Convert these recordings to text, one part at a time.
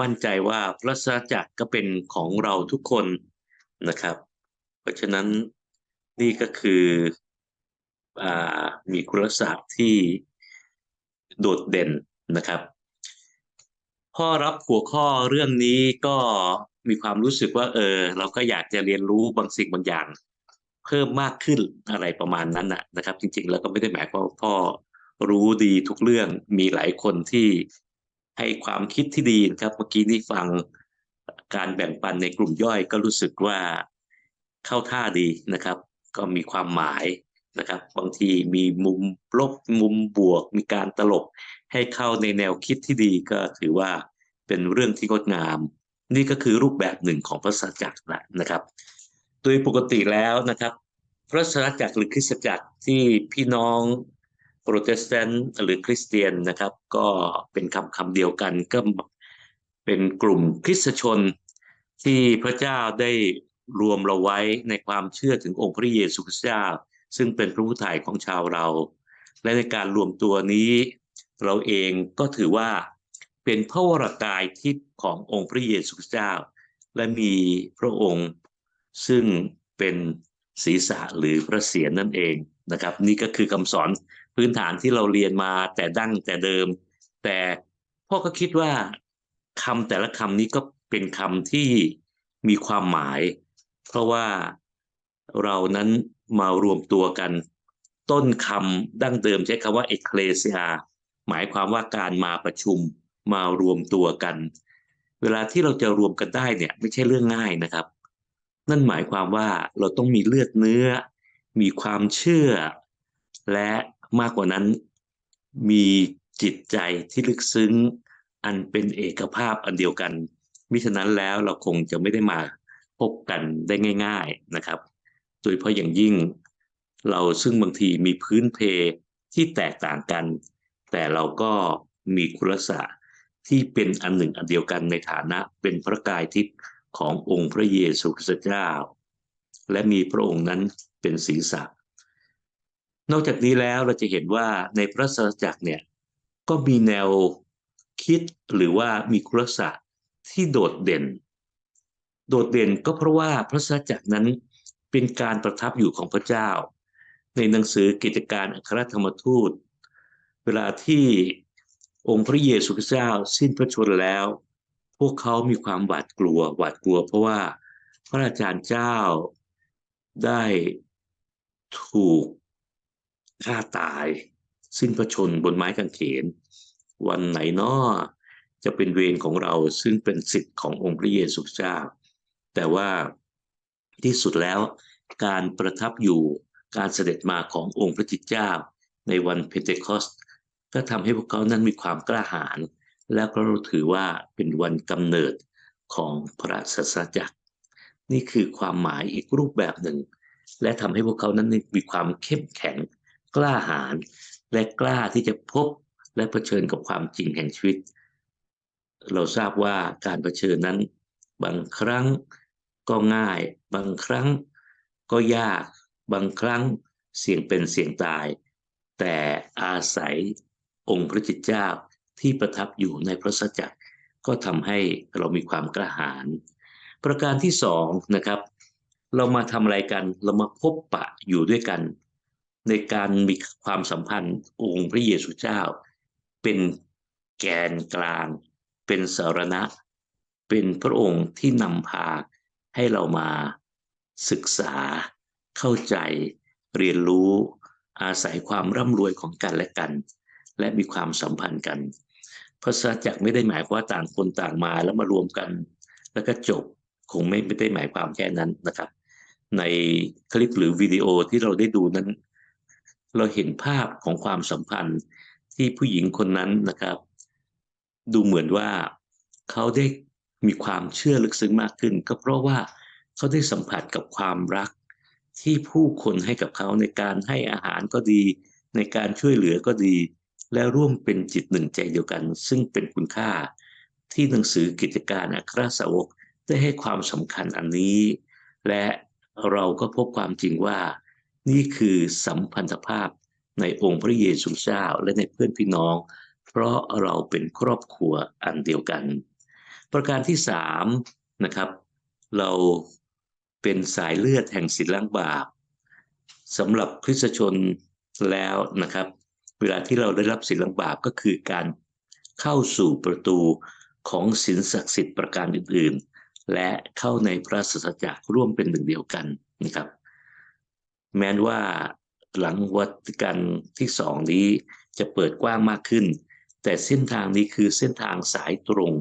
มั่นใจว่าพระสัจจักรก็เป็นของเราทุกคนนะครับ เพราะฉะนั้นนี่ก็คืออมีคุณลักษณะที่โดดเด่นนะครับพ่อรับหัวข้อเรื่องนี้ก็มีความรู้สึกว่า เออ เราก็อยากจะเรียนรู้บางสิ่งบางอย่าง เพิ่มมากขึ้นอะไรประมาณนั้นนะนะครับ จริง ๆ แล้วก็ไม่ได้หมายความว่าพ่อรู้ดีทุกเรื่องมีหลายคนที่ ให้ความคิดที่ดีนะครับ เมื่อกี้นี่ฟังการแบ่งปันในกลุ่มย่อยก็รู้สึกว่าเข้าท่าดีนะครับ ก็มีความหมายนะครับ บางทีมีมุมลบมุมบวก มีการตลกให้เข้าในแนวคิดที่ดีก็ถือว่าเป็นเรื่องที่งดงาม นี่ก็คือรูปแบบหนึ่งของพระสัจจักรนะครับ โดยปกติแล้วนะครับ พระสัจจักรหรือคริสตจักรที่พี่น้อง โปรเตสแตนต์หรือคริสเตียนนะครับ ก็เป็นคำคำเดียวกันก็เป็นกลุ่มคริสตชนที่พระเจ้าได้รวมเราไว้ในความเชื่อถึงองค์พระเยซูคริสต์เจ้า ซึ่งเป็นพระผู้ไถ่ของชาวเรา และในการรวมตัวนี้เราเองก็ถือว่าเป็นพระวรากายทิพย์ขององค์พระเยซูคริสต์เจ้า และมีพระองค์ซึ่งเป็นศีรษะหรือพระเศียรนั่นเองนะครับ นี่ก็คือคำสอน พื้นฐานที่เราเรียนมาแต่ดั้งแต่เดิม แต่พ่อก็คิดว่าคำแต่ละคำนี้ก็เป็นคำที่มีความหมาย เพราะว่าเรานั้นมารวมตัวกัน ต้นคำดั้งเดิมใช้คำว่าเอเคเลเซียหมายความว่าการมาประชุมมารวมตัวกัน เวลาที่เราจะรวมกันได้เนี่ยไม่ใช่เรื่องง่ายนะครับ นั่นหมายความว่าเราต้องมีเลือดเนื้อ มีความเชื่อ และ มากกว่านั้น มีจิตใจที่ลึกซึ้ง อันเป็นเอกภาพอันเดียวกันมิฉะนั้นแล้วเราคงจะไม่ได้มาพบกันได้ง่าย ๆนะครับ โดยเฉพาะอย่างยิ่ง เราซึ่งบางทีมีพื้นเพที่แตกต่างกัน แต่เราก็มีคุณลักษณะที่เป็นอันหนึ่งอันเดียวกันในฐานะเป็นพระกายทิพย์ขององค์พระเยซูคริสต์เจ้า และมีพระองค์นั้นเป็นศีรษะ นอกจากนี้แล้วเราจะเห็นว่าในพระสัจจักรเนี่ยก็มีแนวคิดหรือว่ามีคุณลักษณะที่โดดเด่น โดดเด่นก็เพราะว่าพระสัจจักรนั้นเป็นการประทับอยู่ของพระเจ้า ในหนังสือกิจการอัครธรรมทูต เวลาที่องค์พระเยซูคริสต์เจ้าสิ้นพระชนแล้ว พวกเขามีความหวาดกลัวหวาดกลัว เพราะว่าพระอาจารย์เจ้าได้ถูก ฆ่าตาย สิ้นพระชนบนไม้กางเขน วันไหนนาะจะเป็นเวรของเราซึ่งเป็นสิทธิ์ขององค์พระเยซูเจ้า แต่ว่าที่สุดแล้วการประทับอยู่การเสด็จมาขององค์พระจิตเจ้า ในวันเพนเทคอสต์ก็ทำให้พวกเขานั้นมีความกล้าหาญและก็ถือว่าเป็นวันกำเนิดของพระศาสจักร นี่คือความหมายอีกรูปแบบหนึ่ง และทำให้พวกเขานั้นมีความเข้มแข็ง กล้าหาญและกล้าที่จะพบและะเผชิญกับความจริงแห่งชีวิต เราทราบว่าการเผชิญนั้น บางครั้งก็ง่าย บางครั้งก็ยาก บางครั้งเสี่ยงเป็นเสี่ยงตาย แต่อาศัยองค์พระจิตเจ้าที่ประทับอยู่ในพระสัจจ์ก็ทำให้เรามีความกระหายประการที่สองนะครับ เรามาทำอะไรกัน เรามาพบปะอยู่ด้วยกัน ในการมีความสัมพันธ์องค์พระเยซูเจ้า เป็นแกนกลาง เป็นสารณะ เป็นพระองค์ที่นำพาให้เรามาศึกษา เข้าใจเรียนรู้อาศัยความร่ำรวยของกันและกัน และมีความสัมพันธ์กันพระสัจจ์ไม่ได้หมายว่าต่างคนต่างมาแล้วมารวมกัน แล้วก็จบคงไม่ได้หมายความแค่นั้นนะครับ ในคลิปหรือวิดีโอที่เราได้ดูนั้น เราเห็นภาพของความสัมพันธ์ที่ผู้หญิงคนนั้นนะครับ ดูเหมือนว่าเขาได้มีความเชื่อลึกซึ้งมากขึ้น ก็เพราะว่าเขาได้สัมผัสกับความรักที่ผู้คนให้กับเขาในการให้อาหารก็ดี ในการช่วยเหลือก็ดี และร่วมเป็นจิตหนึ่งใจเดียวกัน ซึ่งเป็นคุณค่า ที่หนังสือกิจการอัครสาวกได้ให้ความสำคัญอันนี้ และเราก็พบความจริงว่า นี่คือสัมพันธภาพในองค์พระเยซูเจ้าและในเพื่อนพี่น้อง เพราะเราเป็นครอบครัวอันเดียวกัน ประการที่สามนะครับ เราเป็นสายเลือดแห่งศีลล้างบาปสำหรับคริสตชนแล้วนะครับ เวลาที่เราได้รับศีลล้างบาปก็คือการเข้าสู่ประตูของศีลศักดิ์สิทธิ์ประการอื่น ๆ และเข้าในพระสัสจักรร่วมเป็นหนึ่งเดียวกันนะครับ แม้นว่าหลังวัตกันที่สองนี้จะเปิดกว้างมากขึ้น แต่เส้นทางนี้คือเส้นทางสายตรง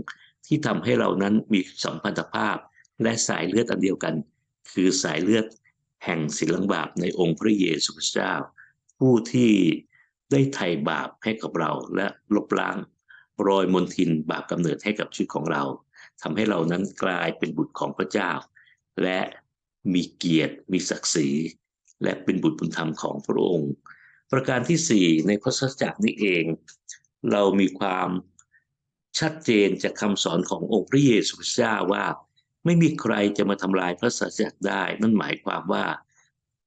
ที่ทำให้เรานั้นมีสัมพันธภาพ และสายเลือดอันเดียวกัน คือสายเลือดแห่งศิลังบาปในองค์พระเยซูคริสต์เจ้า ผู้ที่ได้ไถ่บาปให้กับเราและลบล้างรอยมนทินบาปกำเนิดให้กับชีวิตของเราทำให้เรานั้นกลายเป็นบุตรของพระเจ้า และมีเกียรติมีศักดิ์ศรี และเป็นบุตรบุญธรรมของพระองค์ ประการที่สี่ในพระสัจจักรนี้เอง เรามีความชัดเจนจากคำสอนขององค์พระเยซูเจ้าว่า ไม่มีใครจะมาทำลายพระสัจจักรได้ นั่นหมายความว่า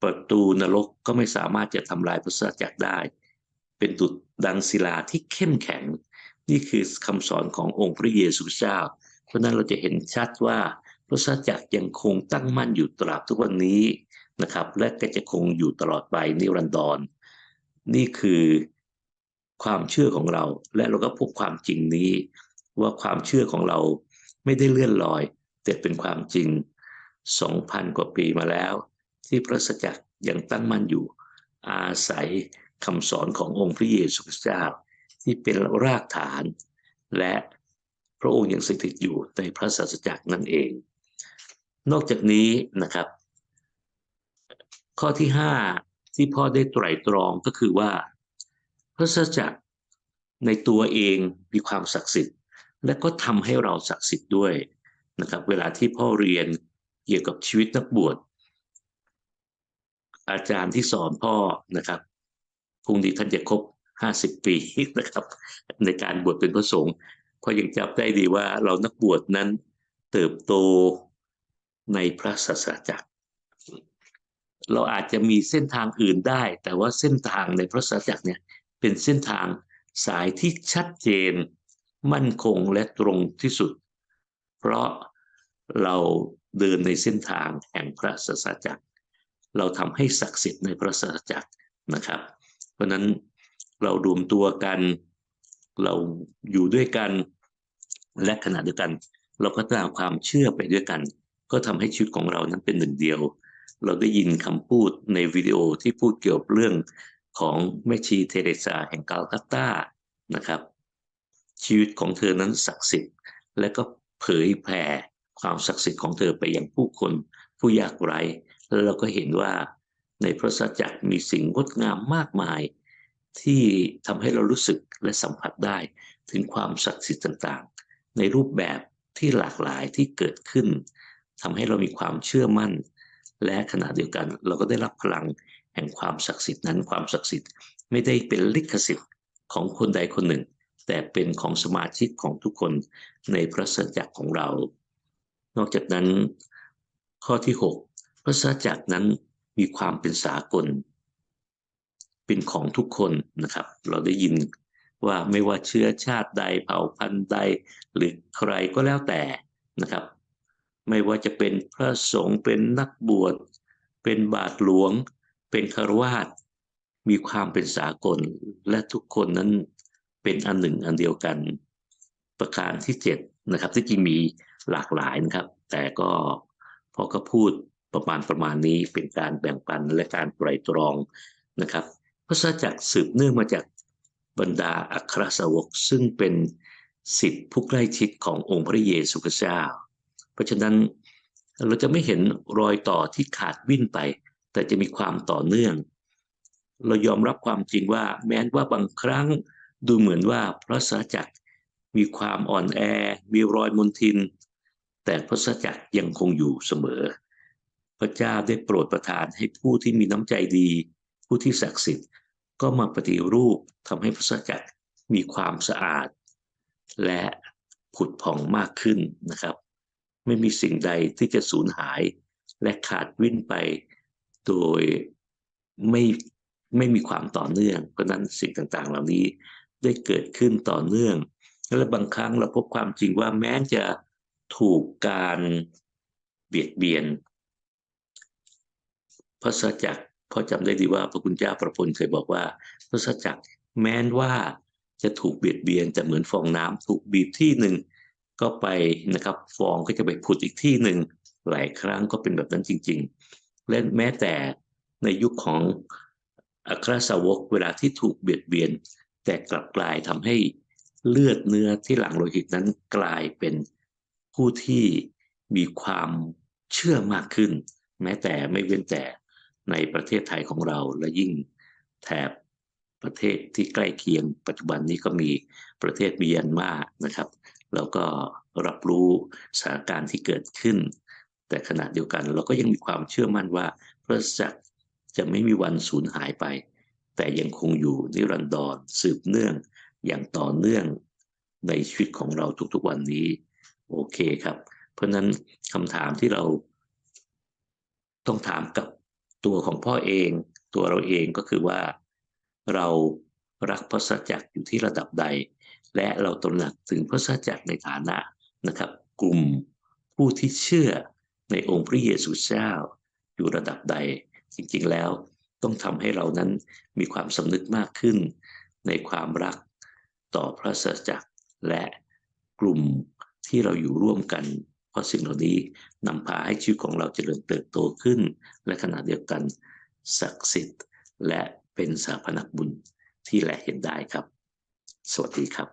ประตูนรกก็ไม่สามารถจะทำลายพระสัจจักรได้ เป็นดุจดังศิลาที่เข้มแข็ง นี่คือคำสอนขององค์พระเยซูเจ้า เพราะนั้นเราจะเห็นชัดว่าพระสัจจักรยังคงตั้งมั่นอยู่ตราบทุกวันนี้ นะครับ และก็จะคงอยู่ตลอดไปนิรันดร นี่คือความเชื่อของเรา และเราก็พบความจริงนี้ ว่าความเชื่อของเราไม่ได้เลื่อนลอย แต่เป็นความจริง 2,000 กว่าปีมาแล้ว ที่พระสัจจักรยังตั้งมั่นอยู่ อาศัยคำสอนขององค์พระเยซูคริสต์เจ้าที่เป็นรากฐาน และพระองค์ยังสถิตอยู่ในพระสัจจักรนั่นเอง นอกจากนี้นะครับ ข้อที่5ที่พ่อได้ไตร่ตรองก็คือว่า พระสัจจักรในตัวเองมีความศักดิ์สิทธิ์ และก็ทำให้เราศักดิ์สิทธิ์ด้วยนะครับ เวลาที่พ่อเรียนเกี่ยวกับชีวิตนักบวชอาจารย์ที่สอนพ่อนะครับพรุ่งนี้ท่านจะครบ50ปีนะครับ ในการบวชเป็นพระสงฆ์พอยังจับได้ดีว่าเรานักบวชนั้นเติบโตในพระศาสนาจักร เราอาจจะมีเส้นทางอื่นได้ แต่ว่าเส้นทางในพระสนาจักเนี่ยเป็นเส้นทางสายที่ชัดเจน มั่นคงและตรงที่สุด เพราะเราเดินในเส้นทางแห่งพระสนาจักเราทำให้ศักดิ์สิทธิ์ในพระสนาจักนะครับ เพราะนั้นเรารวมตัวกัน เราอยู่ด้วยกัน และขณะเดียวกัน เราก็ตามความเชื่อไปด้วยกัน ก็ทำให้ชีวิตของเรานั้นเป็นหนึ่งเดียว เราได้ยินคำพูดในวิดีโอที่พูดเกี่ยวกับเรื่องของแม่ชีเทเรซาแห่งกาลคัตตานะครับ ชีวิตของเธอนั้นศักดิ์สิทธิ์ และก็เผยแผ่ความศักดิ์สิทธิ์ของเธอไปยังผู้คนผู้ยากไร้แล้วเราก็เห็นว่าในพระสัจจักมีสิ่งงดงามมากมาย ที่ทำให้เรารู้สึกและสัมผัสได้ถึงความศักดิ์สิทธิ์ต่างๆ ในรูปแบบที่หลากหลายที่เกิดขึ้นทำให้เรามีความเชื่อมั่น และขณะเดียวกันเราก็ได้รับพลังแห่งความศักดิ์สิทธิ์นั้นความศักดิ์สิทธิ์ ไม่ได้เป็นลิขสิทธิ์ของคนใดคนหนึ่ง แต่เป็นของสมาชิกของทุกคนในพระสัจจักของเรา นอกจากนั้น ข้อที่ 6 พระสัจจักนั้นมีความเป็นสากล เป็นของทุกคนนะครับ เราได้ยินว่าไม่ว่าเชื้อชาติใดเผ่าพันธุ์ใด หรือใครก็แล้วแต่นะครับ ไม่ว่าจะเป็นพระสงฆ์เป็นนักบวช เป็นบาทหลวง เป็นคารวาสมีความเป็นสากลและทุกคนนั้นเป็นอันหนึ่งอันเดียวกัน ประการที่7นะครับที่จริงมีหลากหลายนะครับ แต่ก็พอก็พูดประมาณประมาณนี้เป็นการแบ่งปันและการไตรตรองนะครับพระสัจจกสืบเนื่องมาจากบรรดาอัครสาวกซึ่งเป็นสิทธิผู้ใกล้ชิดขององค์พระเยซูคริสต์เจ้า ราะฉะนั้นเราจะไม่เห็นรอยต่อที่ขาดวิ่นไป แต่จะมีความต่อเนื่อง เรายอมรับความจริงว่าแม้ว่าบางครั้งดูเหมือนว่าพระสัจจักรมีความอ่อนแอ มีรอยมนทิน แต่พระสัจจักรยังคงอยู่เสมอ พระเจ้าได้โปรดประทานให้ผู้ที่มีน้ำใจดี ผู้ที่ศักดิ์สิทธิ์ก็มาปฏิรูปทำให้พระสัจจักรมีความสะอาด และผุดผ่องมากขึ้นนะครับ ไม่มีสิ่งใดที่จะสูญหาย และขาดวิ่นไปโดยไม่ไม่มีความต่อเนื่อง เพราะนั้นสิ่งต่างๆ เหล่านี้ได้เกิดขึ้นต่อเนื่อง และบางครั้งเราพบความจริงว่าแม้จะถูกการเบียดเบียนพระสัจจักรพ่อจำได้ดีว่าพระคุณเจ้าประพลเคยบอกว่า พระสัจจักรแม้นว่าจะถูกเบียดเบียนจะเหมือนฟองน้ำถูกบีบที่หนึ่ง ก็ไปนะครับฟองก็จะไปผุดอีกที่หนึ่งหลายครั้งก็เป็นแบบนั้นจริง ๆ และแม้แต่ในยุคของอัครสาวกเวลาที่ถูกเบียดเบียน แต่กลับกลายทำให้เลือดเนื้อที่หลังโลหิตนั้นกลายเป็นผู้ที่มีความเชื่อมากขึ้น แม้แต่ไม่เว้นแต่ในประเทศไทยของเราและยิ่งแถบประเทศที่ใกล้เคียงปัจจุบันนี้ก็มีประเทศเมียนมานะครับ แล้วก็รับรู้สถานการณ์ที่เกิดขึ้น แต่ขณะเดียวกันเราก็ยังมีความเชื่อมั่นว่าพระสัจจะไม่มีวันสูญหายไป แต่ยังคงอยู่นิรันดรสืบเนื่องอย่างต่อเนื่องในชีวิตของเราทุกๆวันนี้ โอเคครับ เพราะนั้นคำถามที่เราต้องถามกับตัวของพ่อเอง ตัวเราเองก็คือว่าเรารักพระสัจจ์อยู่ที่ระดับใด และเราตระหนักถึงพระสัจจ์ในฐานะนะครับ กลุ่มผู้ที่เชื่อในองค์พระเยซูเจ้า อยู่ระดับใดจริงๆแล้วต้องทำให้เรานั้นมีความสำนึกมากขึ้น ในความรักต่อพระสัจจ์และกลุ่มที่เราอยู่ร่วมกัน เพราะสิ่งเหล่านี้นำพาให้ชีวิตของเราเจริญเติบโตขึ้น และขณะเดียวกันศักดิ์สิทธิ์และเป็นสาพนักบุญที่แลเห็นได้ครับ สวัสดีครับ